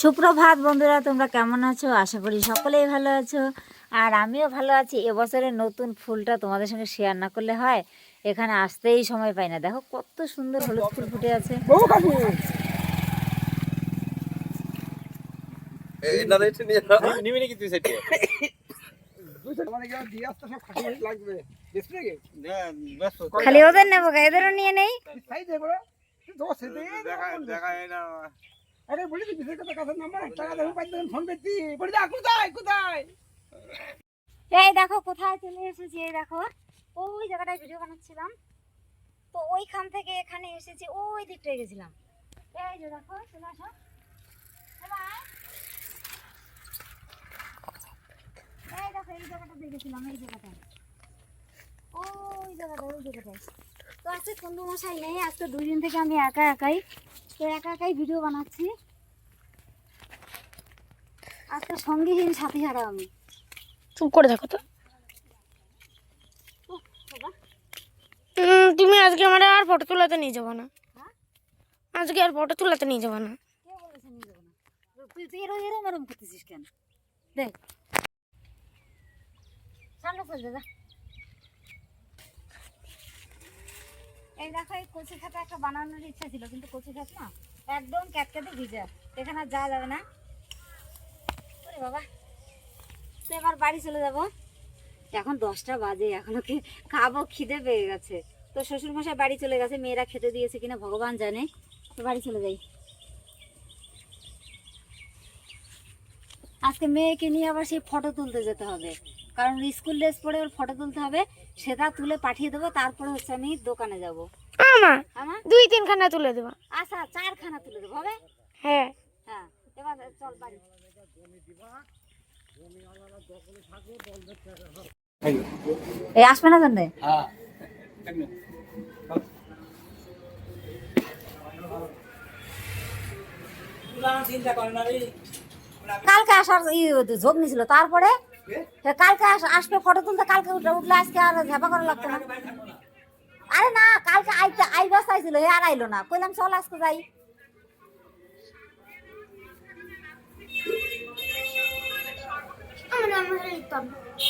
সুপ্রভাত বন্ধুরা তোমরা কেমন আছো? আশা করি সকলেই ভালো আছো। আর আমিও ভালো আছি। এবছরের নতুন ফুলটা তোমাদের সঙ্গে শেয়ার না করলে হয় এখানে আসতেই সময় পাই না। দেখো কত সুন্দর হলুদ ফুল ফুটে আছে। মানে খালি ওদের নেব এদেরও নিয়ে নেই। দেখা দেখা আরে বলি তো বিশেষ কথা কাছে নাম্বার টাকা দেবো, পাঁচ দিন ফোন করছি। বলি দা, কোথায় কোথায়? এই দেখো, কোথায় চলে এসেছি, এই দেখো। ওই জায়গাটায় ভিডিও বানাচ্ছিলাম। তো ওইখান থেকে এখানে এসেছি, ওই দিকটায় গেছিলাম। এই যে দেখো, চলে আসো। দেখো, এই জায়গাটা দেখেছিলাম এই জায়গাটায়। ওই জায়গাটা ওই জায়গাটায়। তো আজকে কুন্দু মশাই নেই, আজকে দুই দিন থেকে আমি একা একাই। তো একা একাই ভিডিও বানাচ্ছি। আজকে সঙ্গীহীন সাথী হারা আমি। চুপ করে থাকো তো। তুমি আজকে আমার আর ফটো তোলাতে নিয়ে যাব না। হ্যাঁ? আজকে আর ফটো তোলাতে নিয়ে যাব না। তুই এরম এরম এরম করতেছিস কেন? দেখ। সামনে চল যা। এই দেখো, এই কচি খাতে একটা বানানোর ইচ্ছা ছিল, কিন্তু কচি খাত না, একদম ক্যাটক্যাটে ভিজা এখানে আর যাওয়া যাবে না। ওরে বাবা, তো এবার বাড়ি চলে যাব। এখন দশটা বাজে, এখনও কি খাব, খিদে পেয়ে গেছে। তো শ্বশুর মশাই বাড়ি চলে গেছে, মেয়েরা খেতে দিয়েছে কিনা ভগবান জানে। তো বাড়ি চলে যাই। আজকে মেয়েকে নিয়ে আবার সেই ফটো তুলতে যেতে হবে। কারণ স্কুল ড্রেস পরে ওর ফটো তুলতে হবে সেটা তুলে পাঠিয়ে দেবো তারপরে হচ্ছে আমি দোকানে যাব। আমা আমার দুই তিনখানা তুলে দেবো। আচ্ছা চারখানা তুলে দেবো হবে? হ্যাঁ। হ্যাঁ এবার চল বাড়ি। এই আসবে না জানবে হ্যাঁ। কালকে আসার ই ঝোঁক নিছিল তারপরে সে কালকে আস- আসবে ফটো তুলতে কালকে উঠলে উঠলে আজকে আর ঝাপা করা লাগতো না। আরে না কালকে আইতে আইবাস আইছিল হে আর আইলো না। কইলাম চল আজকে যাই।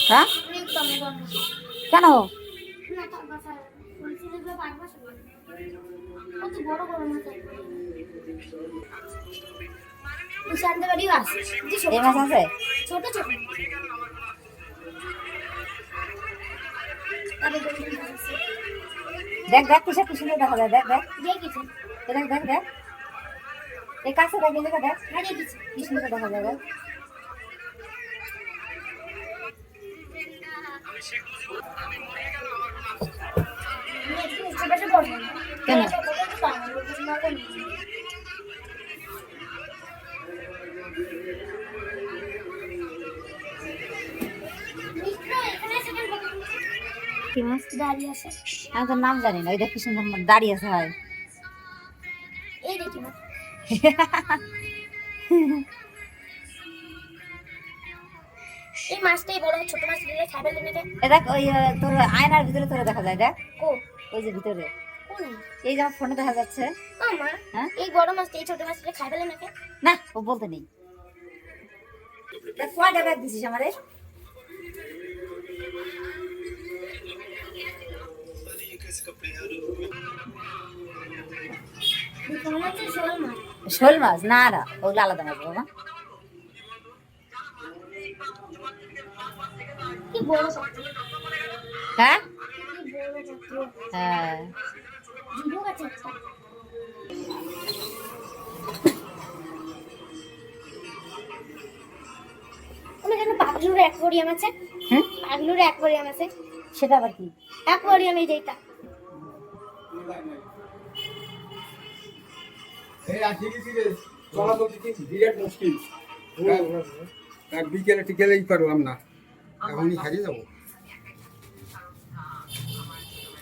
হ্যাঁ? কেন? এই মাছ আছে? ছোট ছোট। দেখ দেখ কিসে কি সুন্দর দেখা যায় দেখ দেখ দেখেছি দেখ দেখ দেখ। এই কাছে দেখ জায়গা দেখ। হ্যাঁ দেখেছি কি সুন্দর দেখা যায় দেখ কেন? আছে। আমি তোর নাম জানি না কি সুন্দর আছে হয় এই দেখি না এই মাছটাই বড় ছোট মাছ দিলে খাবে না দেখ ওই তোর আয়নার ভিতরে তোরে দেখা যায় দেখ। ওই যে ভিতরে। এই যে আমার ফোনে দেখা যাচ্ছে। হ্যাঁ? এই বড় মাছটা এই ছোট খাবে না না ও বলতে নেই। দিছিস আমারে? শোল মাছ না না। ওগুলো আলাদা মাছ বাবা হ্যাঁ। হ্যাঁ পাগলুর অ্যাকোয়ারিয়াম আছে। পাগলুর অ্যাকোয়ারিয়াম আছে। সেটা আবার কি? অ্যাকোয়ারিয়াম এই যেটা। বিরাট মুশকিল। এক বিকেলে টিকেলেই পারলাম না। এখনই হারিয়ে যাব।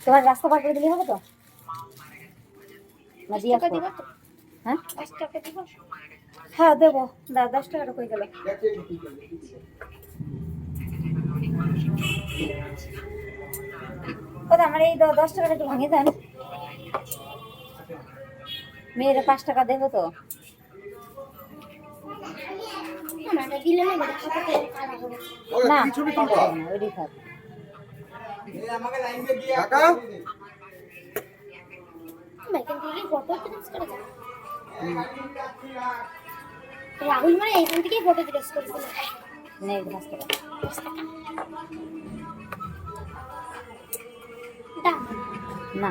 তোমার রাস্তা পার করে দিলে হবে তো? না দিয়ে দিব হ্যাঁ? পাঁচ টাকা দিব? হ্যাঁ দেবো। দা দশ টাকাটা কই গেল? কোথা আমার এই দশ টাকাটা একটু ভাঙিয়ে দেন। মেয়েরা পাঁচ টাকা দেবো তো। না এখান থেকে। রাহুল মানে এইখান থেকেই ফটো ট্রেস করেছিল। নে, এই গ্লাস করো। দাম? না।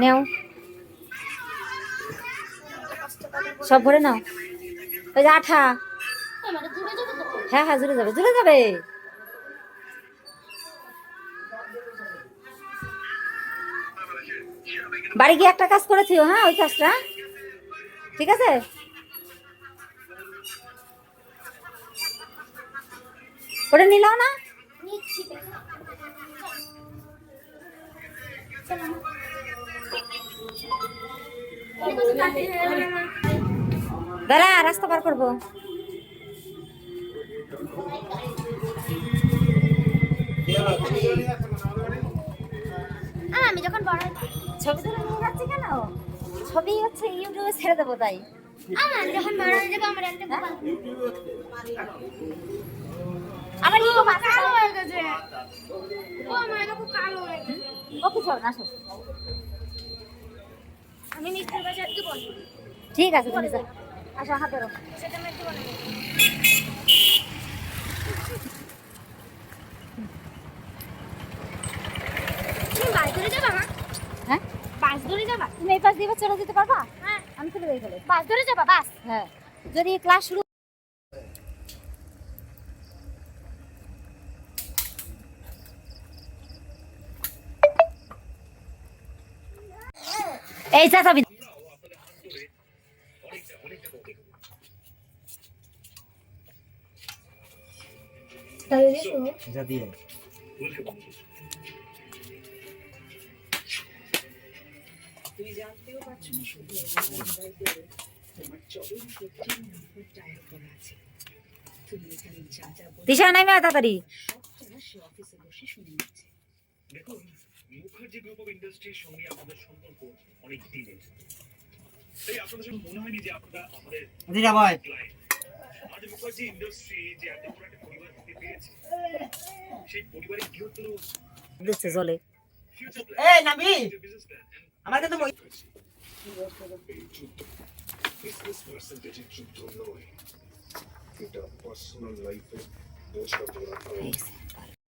নেও। সব ভরে নাও। ওই যে আঠা। হ্যাঁ হ্যাঁ জুড়ে যাবে জুড়ে যাবে। বাড়ি গিয়ে একটা কাজ করেছিও হ্যাঁ ওই কাজটা? ঠিক আছে? ওটা নিলাও না। দাঁড়া রাস্তা পার করব। আমি যখন বড় ছবি তুলে নিয়ে যাচ্ছি কেন? ছবি হচ্ছে ইউটিউবে ছেড়ে দেবো তাই। যখন বড় হয়ে যাবে আমার হ্যাঁ? আমার ইগো কালো হয়ে গেছে। ও আমার খুব কালো হয়ে গেছে। ও কিছু না আসো। আমি মিস্টার বাজারকে বলব ঠিক আছে তুমি যাও আসো হাতে ধরো। সেটা আমি একটু বলে দেবো তুমি বাস ধরে যাবা মা হ্যাঁ বাস ধরে যাবা চলে যেতে পারবা? হ্যাঁ। আমি চলে যাই চলে বাস ধরে যাবা বাস। হ্যাঁ। যদি ক্লাস শুরু এই চাচাবি যা দিয়ে। দিশা নাইমে আয় তাড়াতাড়ি। দেখুন মুখার্জি গ্রুপ অফ ইন্ডাস্ট্রির সঙ্গে আমাদের সম্পর্ক অনেক দিনের তাই আপনাদের সঙ্গে মনে হয়নি যে আপনারা আমাদের দিদা ভাই আজ মুখার্জি ইন্ডাস্ট্রি যে এত বড় একটা পরিবার পেরেছে সেই পরিবারের বৃহত্তর এই আমার কাছে এটা পার্সোনাল লাইফে বোঝা পড়া